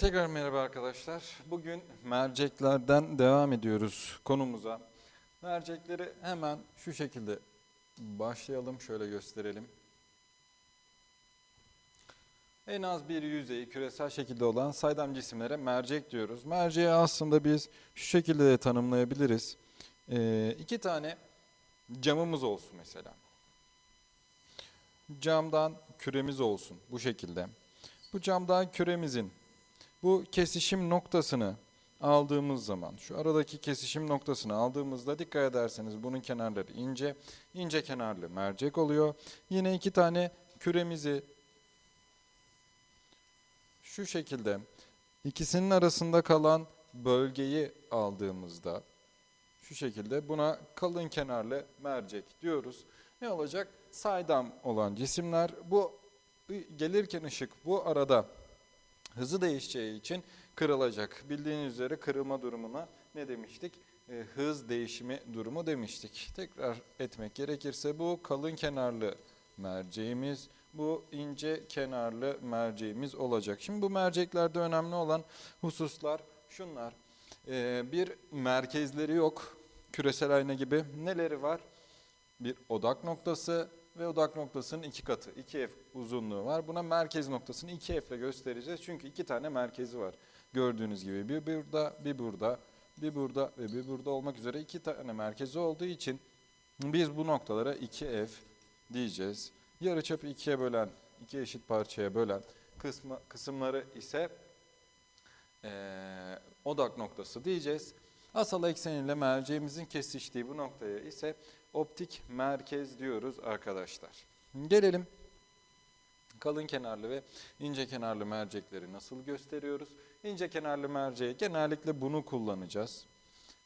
Tekrar merhaba arkadaşlar. Bugün merceklerden devam ediyoruz konumuza. Mercekleri hemen şu şekilde başlayalım. Şöyle gösterelim. En az bir yüzeyi küresel şekilde olan saydam cisimlere mercek diyoruz. Merceği aslında biz şu şekilde de tanımlayabiliriz. Ee, iki tane camımız olsun mesela. Camdan küremiz olsun bu şekilde. Bu camdan küremizin bu kesişim noktasını aldığımız zaman, şu aradaki kesişim noktasını aldığımızda dikkat ederseniz bunun kenarları ince, ince kenarlı mercek oluyor. Yine iki tane küremizi şu şekilde ikisinin arasında kalan bölgeyi aldığımızda şu şekilde buna kalın kenarlı mercek diyoruz. Ne olacak? Saydam olan cisimler bu gelirken ışık bu arada hızı değişeceği için kırılacak. Bildiğiniz üzere kırılma durumuna ne demiştik? E, hız değişimi durumu demiştik. Tekrar etmek gerekirse bu kalın kenarlı merceğimiz, bu ince kenarlı merceğimiz olacak. Şimdi bu merceklerde önemli olan hususlar şunlar. E, bir merkezleri yok. Küresel ayna gibi. Neleri var? Bir odak noktası, ve odak noktasının iki katı, 2F uzunluğu var. Buna merkez noktasını 2F ile göstereceğiz. Çünkü iki tane merkezi var. Gördüğünüz gibi bir burada, bir burada, bir burada ve bir burada olmak üzere iki tane merkezi olduğu için biz bu noktalara 2F diyeceğiz. Yarıçapı ikiye bölen, iki eşit parçaya bölen kısmı, kısımları ise e, odak noktası diyeceğiz. Asal eksen ile merceğimizin kesiştiği bu noktaya ise optik merkez diyoruz arkadaşlar. Gelelim kalın kenarlı ve ince kenarlı mercekleri nasıl gösteriyoruz? İnce kenarlı merceğe genellikle bunu kullanacağız.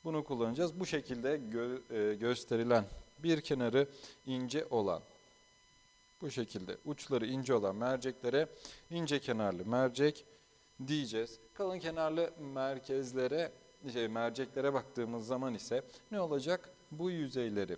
Bunu kullanacağız. Bu şekilde gö e, gösterilen bir kenarı ince olan bu şekilde uçları ince olan merceklere ince kenarlı mercek diyeceğiz. Kalın kenarlı merkezlere şey, merceklere baktığımız zaman ise ne olacak? Bu yüzeyleri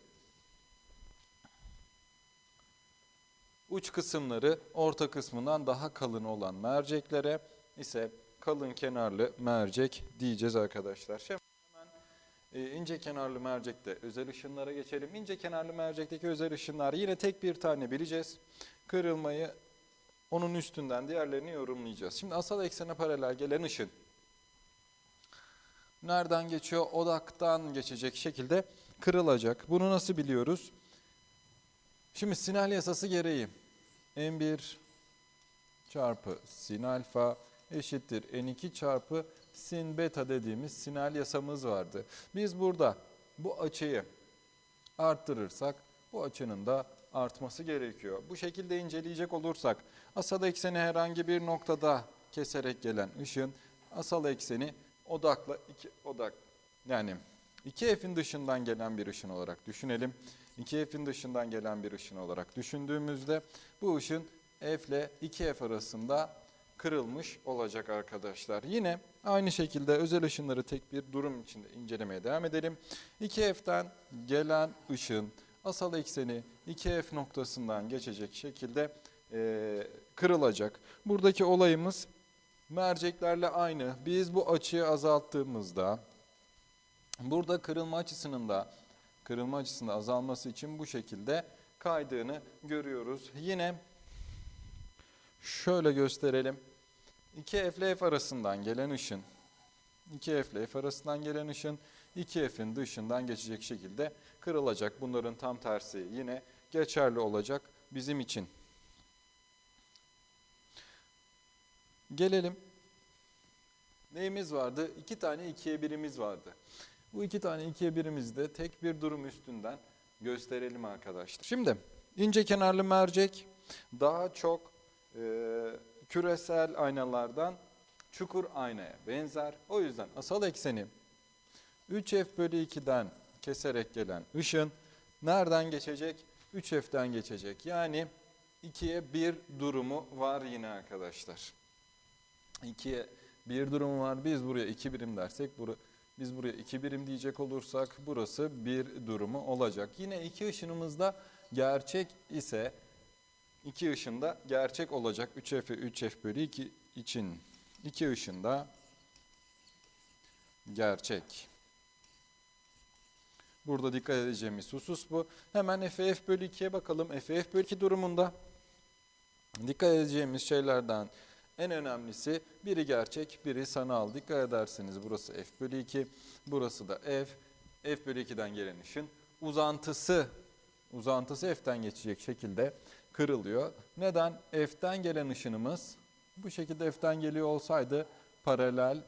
uç kısımları orta kısmından daha kalın olan merceklere ise kalın kenarlı mercek diyeceğiz arkadaşlar. Şimdi hemen e, ince kenarlı mercekte özel ışınlara geçelim. İnce kenarlı mercekteki özel ışınlar yine tek bir tane bileceğiz. Kırılmayı onun üstünden diğerlerini yorumlayacağız. Şimdi asal eksene paralel gelen ışın nereden geçiyor? Odaktan geçecek şekilde kırılacak. Bunu nasıl biliyoruz? Şimdi sinal yasası gereği n1 çarpı sin alfa eşittir n2 çarpı sin beta dediğimiz sinal yasamız vardı. Biz burada bu açıyı arttırırsak bu açının da artması gerekiyor. Bu şekilde inceleyecek olursak asal ekseni herhangi bir noktada keserek gelen ışın asal ekseni odakla iki odak yani 2F'in dışından gelen bir ışın olarak düşünelim. 2F'in dışından gelen bir ışın olarak düşündüğümüzde bu ışın F ile 2F arasında kırılmış olacak arkadaşlar. Yine aynı şekilde özel ışınları tek bir durum içinde incelemeye devam edelim. 2F'den gelen ışın asal ekseni 2F noktasından geçecek şekilde e, kırılacak. Buradaki olayımız merceklerle aynı. Biz bu açıyı azalttığımızda burada kırılma açısının da kırılma açısında azalması için bu şekilde kaydığını görüyoruz. Yine şöyle gösterelim. 2 F F arasından gelen ışın 2 F F arasından gelen ışın 2 F'in dışından geçecek şekilde kırılacak. Bunların tam tersi yine geçerli olacak bizim için. Gelelim. Neyimiz vardı? İki tane ikiye birimiz vardı. Bu iki tane ikiye birimizi de tek bir durum üstünden gösterelim arkadaşlar. Şimdi ince kenarlı mercek daha çok e, küresel aynalardan çukur aynaya benzer. O yüzden asal ekseni 3f bölü 2'den keserek gelen ışın nereden geçecek? 3f'ten geçecek. Yani 2'ye 1 durumu var yine arkadaşlar. 2'ye 1 durumu var. Biz buraya 2 birim dersek burası biz buraya 2 birim diyecek olursak burası bir durumu olacak. Yine iki ışınımızda gerçek ise iki ışında gerçek olacak 3F 3F bölü 2 için. iki ışın da gerçek. Burada dikkat edeceğimiz husus bu. Hemen f f bölü 2'ye bakalım. f f bölü 2 durumunda dikkat edeceğimiz şeylerden en önemlisi biri gerçek, biri sanal. Dikkat ederseniz burası f bölü 2, burası da f. f bölü 2'den gelen ışın uzantısı, uzantısı f'ten geçecek şekilde kırılıyor. Neden? F'ten gelen ışınımız bu şekilde F'ten geliyor olsaydı paralel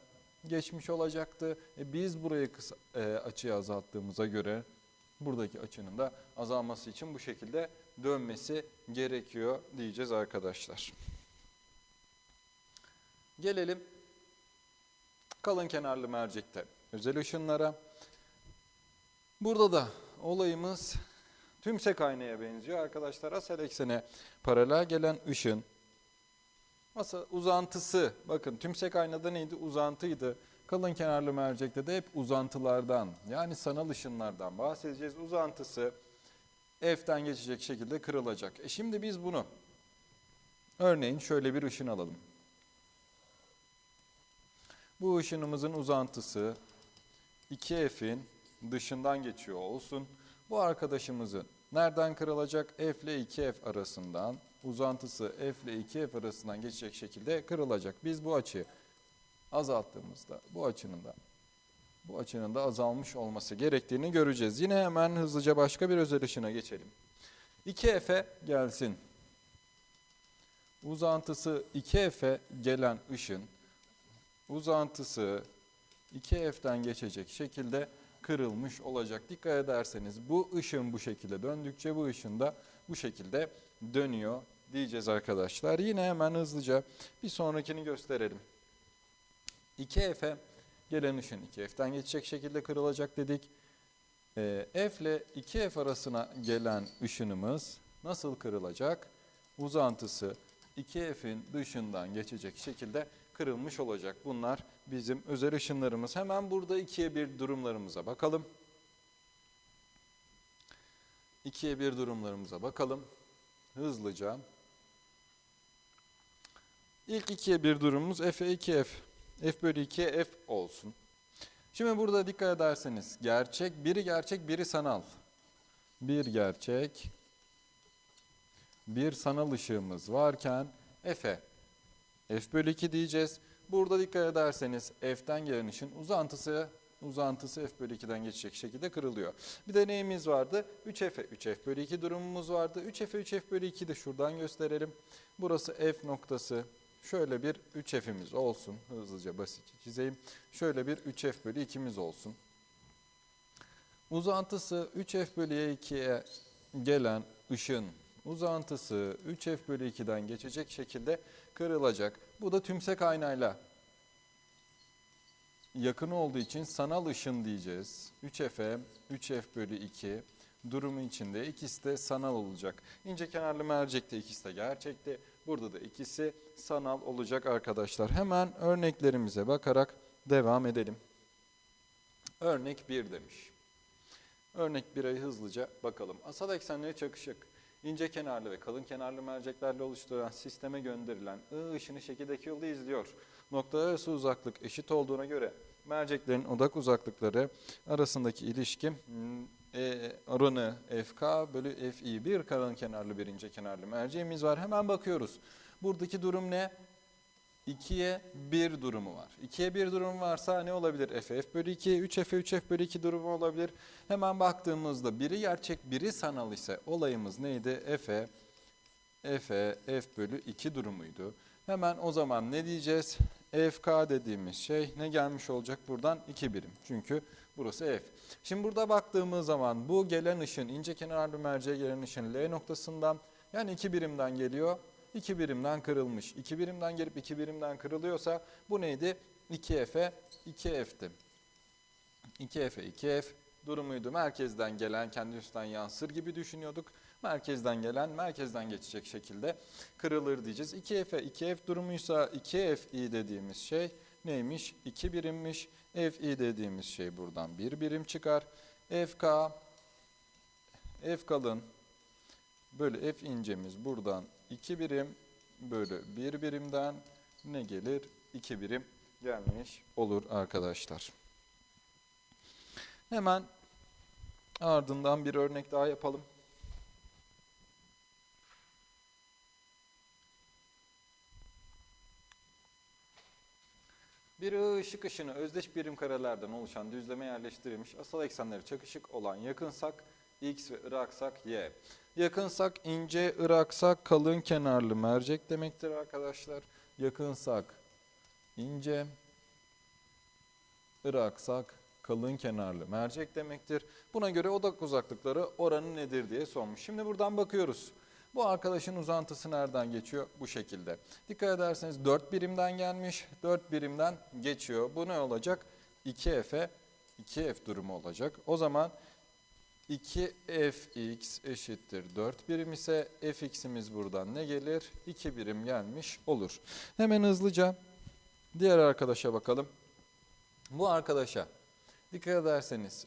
geçmiş olacaktı. E biz burayı kısa, e, açıyı azalttığımıza göre buradaki açının da azalması için bu şekilde dönmesi gerekiyor diyeceğiz arkadaşlar. Gelelim kalın kenarlı mercekte özel ışınlara. Burada da olayımız tümsek aynaya benziyor arkadaşlar. Asal eksene paralel gelen ışın Masa uzantısı, bakın tümsek aynada neydi? Uzantıydı. Kalın kenarlı mercekte de hep uzantılardan, yani sanal ışınlardan bahsedeceğiz. Uzantısı F'den geçecek şekilde kırılacak. E şimdi biz bunu, örneğin şöyle bir ışın alalım. Bu ışınımızın uzantısı 2F'in dışından geçiyor olsun. Bu arkadaşımızın nereden kırılacak? F ile 2F arasından uzantısı f ile 2f arasından geçecek şekilde kırılacak. Biz bu açıyı azalttığımızda bu açının da bu açının da azalmış olması gerektiğini göreceğiz. Yine hemen hızlıca başka bir özel ışına geçelim. 2f'e gelsin. Uzantısı 2f'e gelen ışın uzantısı 2f'ten geçecek şekilde kırılmış olacak. Dikkat ederseniz bu ışın bu şekilde döndükçe bu ışın da bu şekilde dönüyor diyeceğiz arkadaşlar. Yine hemen hızlıca bir sonrakini gösterelim. 2F'e gelen ışın 2F'ten geçecek şekilde kırılacak dedik. E, F ile 2F arasına gelen ışınımız nasıl kırılacak? Uzantısı 2F'in dışından geçecek şekilde kırılmış olacak. Bunlar bizim özel ışınlarımız. Hemen burada ikiye bir durumlarımıza bakalım. İkiye bir durumlarımıza bakalım. Hızlıca. İlk ikiye bir durumumuz f'e 2f. f bölü 2'ye f olsun. Şimdi burada dikkat ederseniz gerçek, biri gerçek, biri sanal. Bir gerçek, bir sanal ışığımız varken f'e f bölü 2 diyeceğiz. Burada dikkat ederseniz f'ten gelen ışın uzantısı uzantısı f bölü 2'den geçecek şekilde kırılıyor. Bir de neyimiz vardı? 3f'e 3f bölü 2 durumumuz vardı. 3f'e 3f bölü 2 de şuradan gösterelim. Burası f noktası. Şöyle bir 3f'imiz olsun. Hızlıca basitçe çizeyim. Şöyle bir 3f bölü 2'miz olsun. Uzantısı 3f bölü 2'ye gelen ışın uzantısı 3f bölü 2'den geçecek şekilde kırılacak. Bu da tümsek aynayla yakın olduğu için sanal ışın diyeceğiz. 3F'e 3F bölü 2 durumu içinde ikisi de sanal olacak. İnce kenarlı mercekte ikisi de gerçekti. Burada da ikisi sanal olacak arkadaşlar. Hemen örneklerimize bakarak devam edelim. Örnek 1 demiş. Örnek 1'e hızlıca bakalım. Asal eksenleri çakışık. İnce kenarlı ve kalın kenarlı merceklerle oluşturulan sisteme gönderilen I ışını şekildeki yolu izliyor. Noktalar arası uzaklık eşit olduğuna göre merceklerin odak uzaklıkları arasındaki ilişki e, oranı FK bölü FI. Bir kalın kenarlı bir ince kenarlı merceğimiz var. Hemen bakıyoruz. Buradaki durum ne? 2'ye 1 durumu var. 2'ye 1 durum varsa ne olabilir? FF bölü 2, 3F 3F bölü 2 durumu olabilir. Hemen baktığımızda biri gerçek, biri sanal ise olayımız neydi? F'e, F'e, F bölü 2 durumuydu. Hemen o zaman ne diyeceğiz? FK dediğimiz şey ne gelmiş olacak buradan? 2 birim. Çünkü burası F. Şimdi burada baktığımız zaman bu gelen ışın, ince kenarlı merceğe gelen ışın L noktasından yani 2 birimden geliyor. 2 birimden kırılmış. 2 birimden gelip 2 birimden kırılıyorsa bu neydi? 2F'e 2F'ti. 2F'e 2F durumuydu. Merkezden gelen kendi üstten yansır gibi düşünüyorduk. Merkezden gelen merkezden geçecek şekilde kırılır diyeceğiz. 2F'e 2F durumuysa 2Fi dediğimiz şey neymiş? 2 birimmiş. Fi dediğimiz şey buradan 1 birim çıkar. FK F kalın bölü F incemiz buradan 2 birim bölü 1 birimden ne gelir? 2 birim gelmiş olur arkadaşlar. Hemen ardından bir örnek daha yapalım. Bir ışık ışını özdeş birim karelerden oluşan düzleme yerleştirilmiş asal eksenleri çakışık olan yakınsak x ve ıraksak y. Yakınsak ince, ıraksak kalın kenarlı mercek demektir arkadaşlar. Yakınsak ince, ıraksak kalın kenarlı mercek demektir. Buna göre odak uzaklıkları oranı nedir diye sormuş. Şimdi buradan bakıyoruz. Bu arkadaşın uzantısı nereden geçiyor? Bu şekilde. Dikkat ederseniz 4 birimden gelmiş. 4 birimden geçiyor. Bu ne olacak? 2F'e 2F durumu olacak. O zaman 2Fx eşittir 4 birim ise Fx'imiz buradan ne gelir? 2 birim gelmiş olur. Hemen hızlıca diğer arkadaşa bakalım. Bu arkadaşa dikkat ederseniz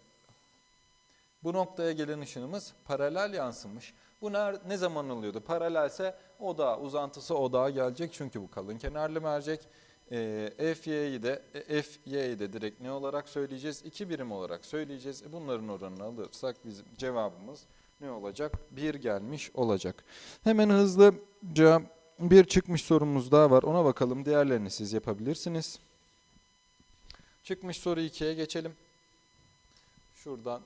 bu noktaya gelen ışınımız paralel yansımış. Bu ne zaman oluyordu? Paralelse odağa, uzantısı odağa gelecek çünkü bu kalın kenarlı mercek. E, FY'yi de e, FY'yi de direkt ne olarak söyleyeceğiz? 2 birim olarak söyleyeceğiz. E, bunların oranını alırsak bizim cevabımız ne olacak? 1 gelmiş olacak. Hemen hızlıca bir çıkmış sorumuz daha var. Ona bakalım. Diğerlerini siz yapabilirsiniz. Çıkmış soru 2'ye geçelim. Şuradan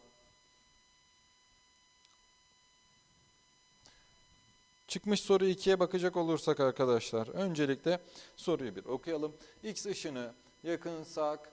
Çıkmış soru 2'ye bakacak olursak arkadaşlar, öncelikle soruyu bir okuyalım. X ışını yakınsak,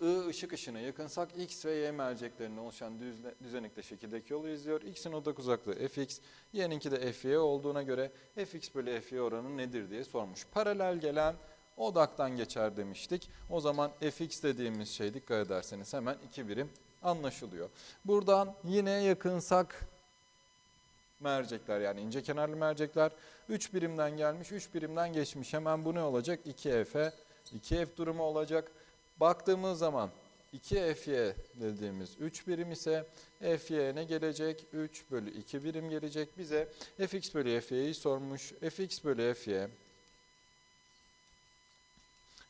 I ışık ışını yakınsak X ve Y merceklerinin oluşan düzle, düzenekli şekildeki yolu izliyor. X'in odak uzaklığı fx, Y'ninki de fy olduğuna göre fx bölü fy oranı nedir diye sormuş. Paralel gelen odaktan geçer demiştik. O zaman fx dediğimiz şey dikkat ederseniz hemen 2 birim anlaşılıyor. Buradan yine yakınsak mercekler yani ince kenarlı mercekler 3 birimden gelmiş, 3 birimden geçmiş. Hemen bu ne olacak? 2F'e 2F durumu olacak. Baktığımız zaman 2FY dediğimiz 3 birim ise FY ne gelecek? 3 bölü 2 birim gelecek. Bize Fx bölü FY'yi sormuş. Fx bölü FY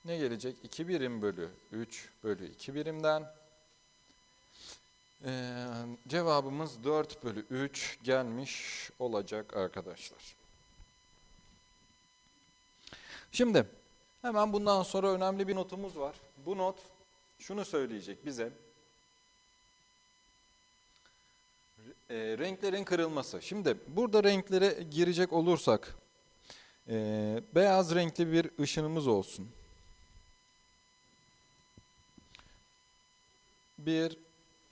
ne gelecek? 2 birim bölü 3 bölü 2 birimden ee, cevabımız 4 bölü 3 gelmiş olacak arkadaşlar. Şimdi hemen bundan sonra önemli bir notumuz var. Bu not şunu söyleyecek bize. E, renklerin kırılması. Şimdi burada renklere girecek olursak e, beyaz renkli bir ışınımız olsun. Bir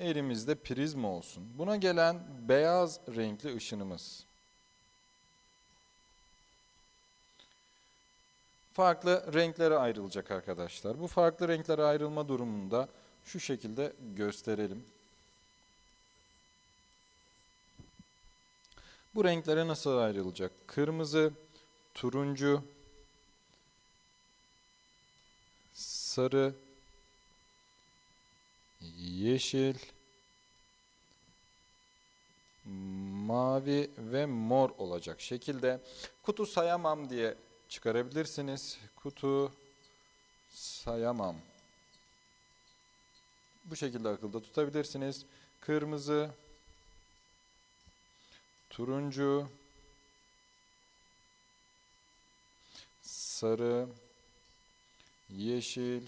elimizde prizma olsun. Buna gelen beyaz renkli ışınımız. Farklı renklere ayrılacak arkadaşlar. Bu farklı renklere ayrılma durumunda şu şekilde gösterelim. Bu renklere nasıl ayrılacak? Kırmızı, turuncu, sarı, yeşil, mavi ve mor olacak şekilde kutu sayamam diye çıkarabilirsiniz. Kutu sayamam. Bu şekilde akılda tutabilirsiniz. Kırmızı, turuncu, sarı, yeşil,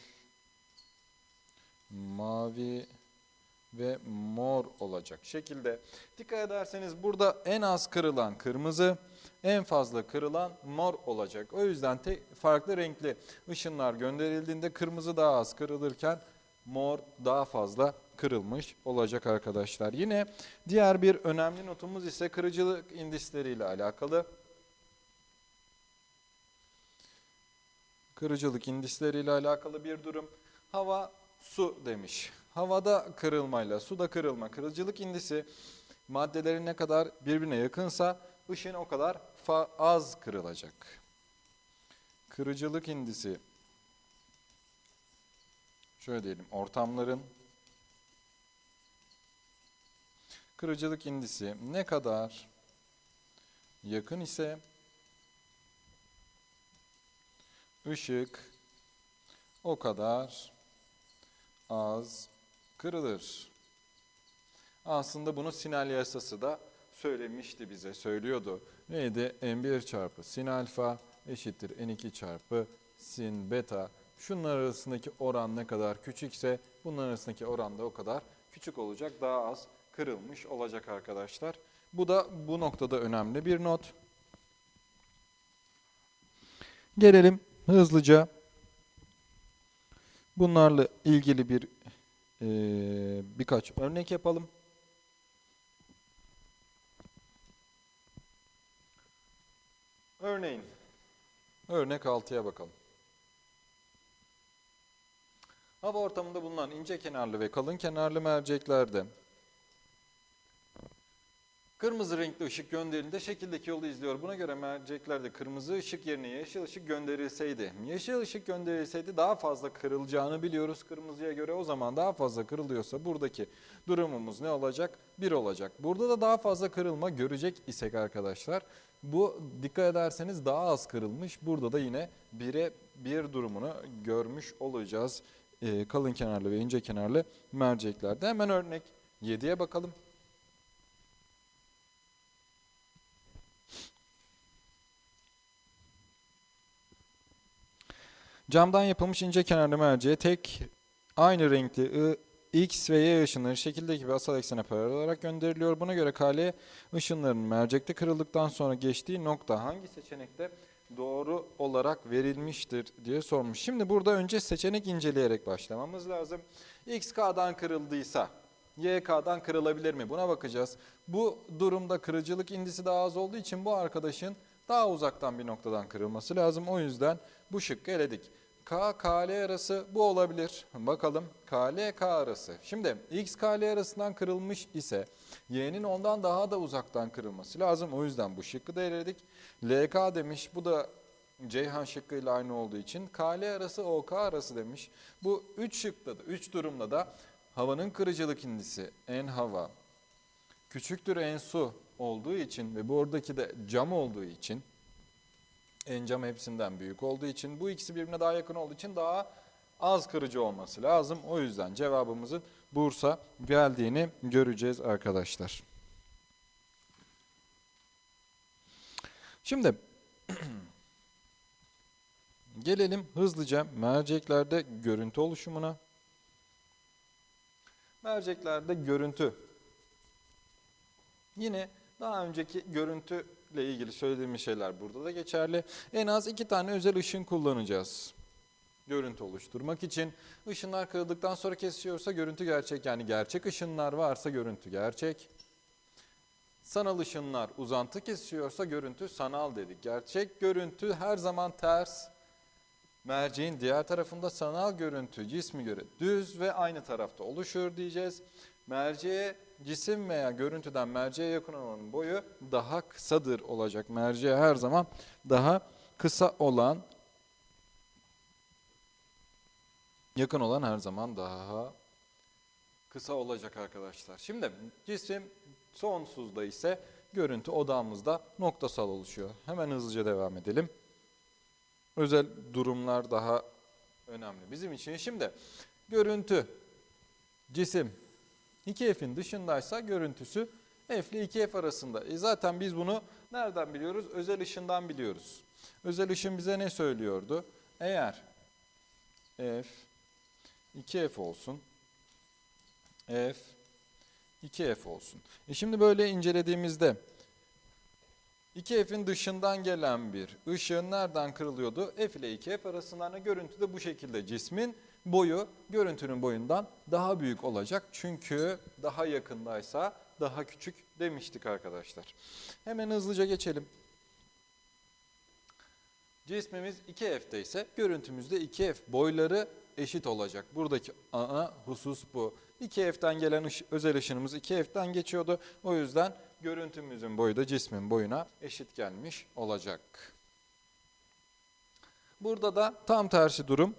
mavi ve mor olacak şekilde. Dikkat ederseniz burada en az kırılan kırmızı, en fazla kırılan mor olacak. O yüzden tek farklı renkli ışınlar gönderildiğinde kırmızı daha az kırılırken mor daha fazla kırılmış olacak arkadaşlar. Yine diğer bir önemli notumuz ise kırıcılık indisleriyle alakalı. Kırıcılık indisleriyle alakalı bir durum. Hava su demiş. Havada kırılmayla suda kırılma, kırıcılık indisi maddelerin ne kadar birbirine yakınsa ışın o kadar az kırılacak. Kırıcılık indisi şöyle diyelim ortamların kırıcılık indisi ne kadar yakın ise ışık o kadar az kırılır. Aslında bunu sinal yasası da söylemişti bize, söylüyordu. Neydi? N1 çarpı sin alfa eşittir N2 çarpı sin beta. Şunlar arasındaki oran ne kadar küçükse bunların arasındaki oran da o kadar küçük olacak. Daha az kırılmış olacak arkadaşlar. Bu da bu noktada önemli bir not. Gelelim hızlıca bunlarla ilgili bir eee, birkaç örnek yapalım. Örneğin örnek 6'ya bakalım. Hava ortamında bulunan ince kenarlı ve kalın kenarlı merceklerde kırmızı renkli ışık gönderildiğinde şekildeki yolu izliyor. Buna göre merceklerde kırmızı ışık yerine yeşil ışık gönderilseydi, yeşil ışık gönderilseydi daha fazla kırılacağını biliyoruz kırmızıya göre. O zaman daha fazla kırılıyorsa buradaki durumumuz ne olacak? 1 olacak. Burada da daha fazla kırılma görecek isek arkadaşlar. Bu dikkat ederseniz daha az kırılmış. Burada da yine 1'e 1 durumunu görmüş olacağız. Ee, kalın kenarlı ve ince kenarlı merceklerde. Hemen örnek 7'ye bakalım. Camdan yapılmış ince kenarlı merceğe tek aynı renkli I, X ve Y ışınları şekildeki gibi asal eksene paralel olarak gönderiliyor. Buna göre KL ışınlarının mercekte kırıldıktan sonra geçtiği nokta hangi seçenekte doğru olarak verilmiştir diye sormuş. Şimdi burada önce seçenek inceleyerek başlamamız lazım. X K'dan kırıldıysa Y K'dan kırılabilir mi? Buna bakacağız. Bu durumda kırıcılık indisi daha az olduğu için bu arkadaşın daha uzaktan bir noktadan kırılması lazım. O yüzden bu şıkkı eledik. K, KL arası bu olabilir. Bakalım KL, K arası. Şimdi X, KL arasından kırılmış ise Y'nin ondan daha da uzaktan kırılması lazım. O yüzden bu şıkkı da eledik. LK demiş. Bu da Ceyhan şıkkıyla aynı olduğu için KL arası OK arası demiş. Bu üç şıkta da, üç durumda da havanın kırıcılık indisi en hava küçüktür en su olduğu için ve buradaki de cam olduğu için en cam hepsinden büyük olduğu için bu ikisi birbirine daha yakın olduğu için daha az kırıcı olması lazım. O yüzden cevabımızın Bursa geldiğini göreceğiz arkadaşlar. Şimdi gelelim hızlıca merceklerde görüntü oluşumuna. Merceklerde görüntü. Yine daha önceki görüntüyle ilgili söylediğimiz şeyler burada da geçerli. En az iki tane özel ışın kullanacağız. Görüntü oluşturmak için. Işınlar kırıldıktan sonra kesiyorsa görüntü gerçek. Yani gerçek ışınlar varsa görüntü gerçek. Sanal ışınlar uzantı kesiyorsa görüntü sanal dedik. Gerçek görüntü her zaman ters. Merceğin diğer tarafında sanal görüntü cismi göre düz ve aynı tarafta oluşur diyeceğiz. Merceğe cisim veya görüntüden merceğe yakın olanın boyu daha kısadır olacak. Merceğe her zaman daha kısa olan yakın olan her zaman daha kısa olacak arkadaşlar. Şimdi cisim sonsuzda ise görüntü odağımızda noktasal oluşuyor. Hemen hızlıca devam edelim. Özel durumlar daha önemli bizim için. Şimdi görüntü, cisim 2F'in dışındaysa görüntüsü F ile 2F arasında. E zaten biz bunu nereden biliyoruz? Özel ışından biliyoruz. Özel ışın bize ne söylüyordu? Eğer F 2F olsun, F 2F olsun. E şimdi böyle incelediğimizde 2F'in dışından gelen bir ışığın nereden kırılıyordu? F ile 2F arasından görüntü de bu şekilde cismin boyu görüntünün boyundan daha büyük olacak. Çünkü daha yakındaysa daha küçük demiştik arkadaşlar. Hemen hızlıca geçelim. Cismimiz 2F'te ise görüntümüzde 2F boyları eşit olacak. Buradaki ana husus bu. 2F'ten gelen ış özel ışınımız 2F'ten geçiyordu. O yüzden görüntümüzün boyu da cismin boyuna eşit gelmiş olacak. Burada da tam tersi durum.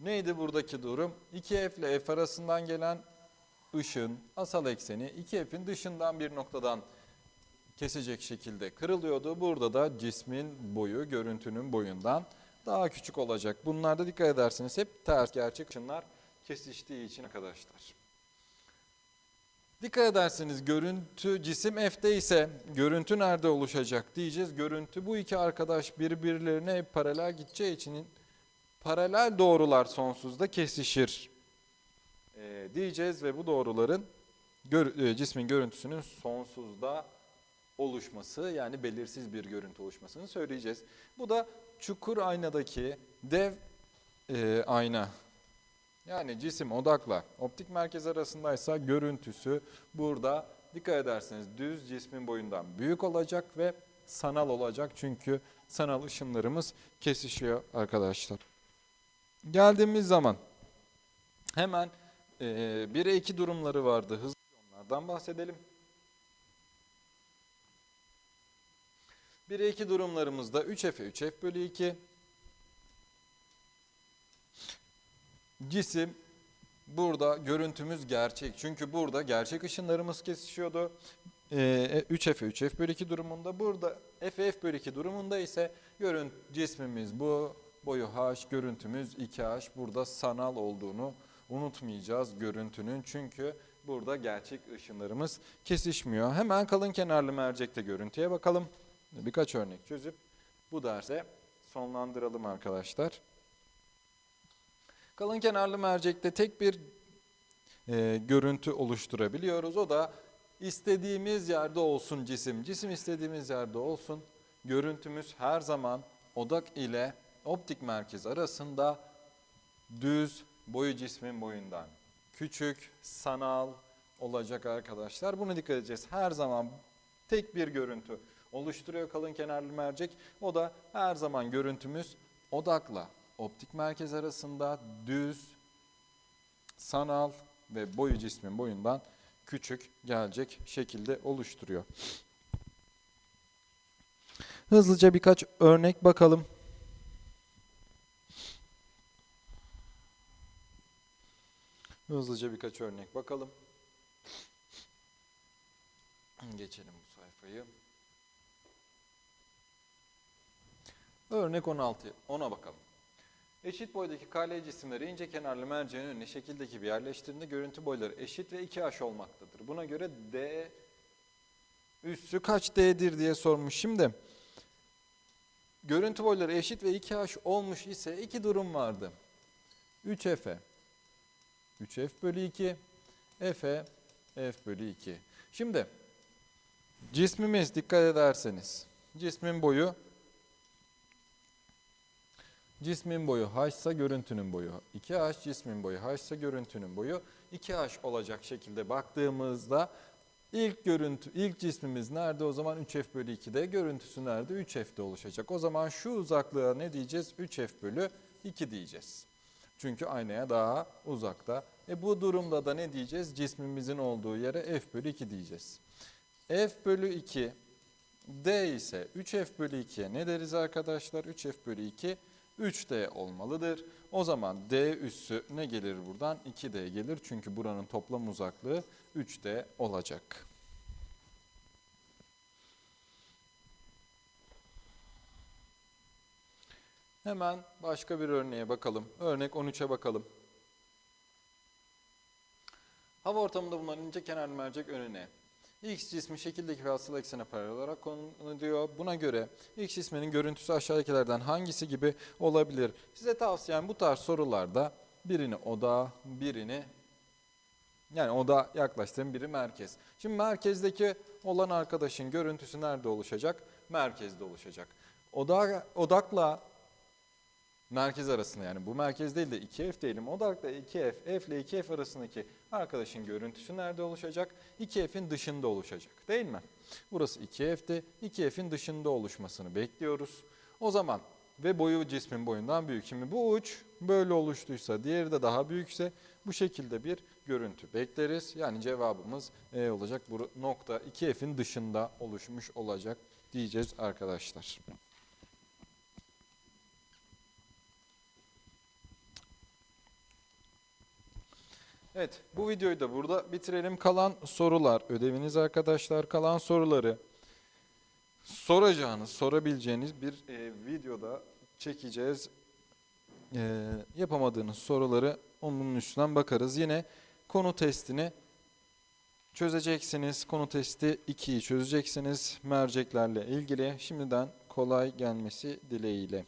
Neydi buradaki durum? 2F ile F arasından gelen ışın asal ekseni 2F'in dışından bir noktadan kesecek şekilde kırılıyordu. Burada da cismin boyu görüntünün boyundan daha küçük olacak. Bunlarda dikkat ederseniz hep ters gerçek ışınlar kesiştiği için arkadaşlar. Dikkat ederseniz görüntü cisim F'de ise görüntü nerede oluşacak diyeceğiz. Görüntü bu iki arkadaş birbirlerine paralel gideceği için paralel doğrular sonsuzda kesişir e, diyeceğiz ve bu doğruların gör- e, cismin görüntüsünün sonsuzda oluşması yani belirsiz bir görüntü oluşmasını söyleyeceğiz. Bu da çukur aynadaki dev e, ayna. Yani cisim odakla optik merkez arasındaysa görüntüsü burada dikkat ederseniz düz cismin boyundan büyük olacak ve sanal olacak. Çünkü sanal ışınlarımız kesişiyor arkadaşlar. Geldiğimiz zaman hemen e, 1'e 2 durumları vardı. Hızlı onlardan bahsedelim. 1'e 2 durumlarımızda 3F'e 3F bölü 2 cisim burada görüntümüz gerçek. Çünkü burada gerçek ışınlarımız kesişiyordu. Ee, 3F 3F bölü 2 durumunda burada FF bölü 2 durumunda ise görüntü cismimiz bu boyu H görüntümüz 2H burada sanal olduğunu unutmayacağız görüntünün çünkü burada gerçek ışınlarımız kesişmiyor. Hemen kalın kenarlı mercekte görüntüye bakalım. Birkaç örnek çözüp bu derse sonlandıralım arkadaşlar. Kalın kenarlı mercekte tek bir e, görüntü oluşturabiliyoruz. O da istediğimiz yerde olsun cisim. Cisim istediğimiz yerde olsun. Görüntümüz her zaman odak ile optik merkez arasında düz boyu cismin boyundan küçük, sanal olacak arkadaşlar. Bunu dikkat edeceğiz. Her zaman tek bir görüntü oluşturuyor kalın kenarlı mercek. O da her zaman görüntümüz odakla optik merkez arasında düz, sanal ve boyu cismin boyundan küçük gelecek şekilde oluşturuyor. Hızlıca birkaç örnek bakalım. Hızlıca birkaç örnek bakalım. Geçelim bu sayfayı. Örnek 16. Ona bakalım. Eşit boydaki KL cisimleri ince kenarlı merceğin önüne şekildeki bir yerleştirdiğinde görüntü boyları eşit ve 2H olmaktadır. Buna göre D üssü kaç D'dir diye sormuş. Şimdi görüntü boyları eşit ve 2H olmuş ise iki durum vardı. 3F 3F bölü 2 F F bölü 2. Şimdi cismimiz dikkat ederseniz cismin boyu Cismin boyu h ise görüntünün boyu 2h, cismin boyu h ise görüntünün boyu 2h olacak şekilde baktığımızda ilk görüntü, ilk cismimiz nerede o zaman 3f bölü 2'de, görüntüsü nerede 3f'de oluşacak. O zaman şu uzaklığa ne diyeceğiz? 3f bölü 2 diyeceğiz. Çünkü aynaya daha uzakta. E bu durumda da ne diyeceğiz? Cismimizin olduğu yere f bölü 2 diyeceğiz. f bölü 2 d ise 3f bölü 2'ye ne deriz arkadaşlar? 3f bölü 2 3D olmalıdır. O zaman D üssü ne gelir buradan? 2D gelir. Çünkü buranın toplam uzaklığı 3D olacak. Hemen başka bir örneğe bakalım. Örnek 13'e bakalım. Hava ortamında bulunan kenarlı mercek önüne X cismi şekildeki ve asıl eksene paralel olarak konuluyor. Buna göre X cisminin görüntüsü aşağıdakilerden hangisi gibi olabilir? Size tavsiyem bu tarz sorularda birini oda, birini yani oda yaklaştırın, biri merkez. Şimdi merkezdeki olan arkadaşın görüntüsü nerede oluşacak? Merkezde oluşacak. Oda, odakla merkez arasında yani bu merkez değil de 2F diyelim. Odakla 2F, F ile 2F arasındaki arkadaşın görüntüsü nerede oluşacak? 2F'in dışında oluşacak değil mi? Burası 2F'ti. 2F'in dışında oluşmasını bekliyoruz. O zaman ve boyu cismin boyundan büyük. Şimdi bu uç böyle oluştuysa diğeri de daha büyükse bu şekilde bir görüntü bekleriz. Yani cevabımız E olacak. Bu nokta 2F'in dışında oluşmuş olacak diyeceğiz arkadaşlar. Evet bu videoyu da burada bitirelim. Kalan sorular ödeviniz arkadaşlar. Kalan soruları soracağınız, sorabileceğiniz bir e, videoda çekeceğiz. Ee, yapamadığınız soruları onun üstünden bakarız. Yine konu testini çözeceksiniz. Konu testi 2'yi çözeceksiniz. Merceklerle ilgili şimdiden kolay gelmesi dileğiyle.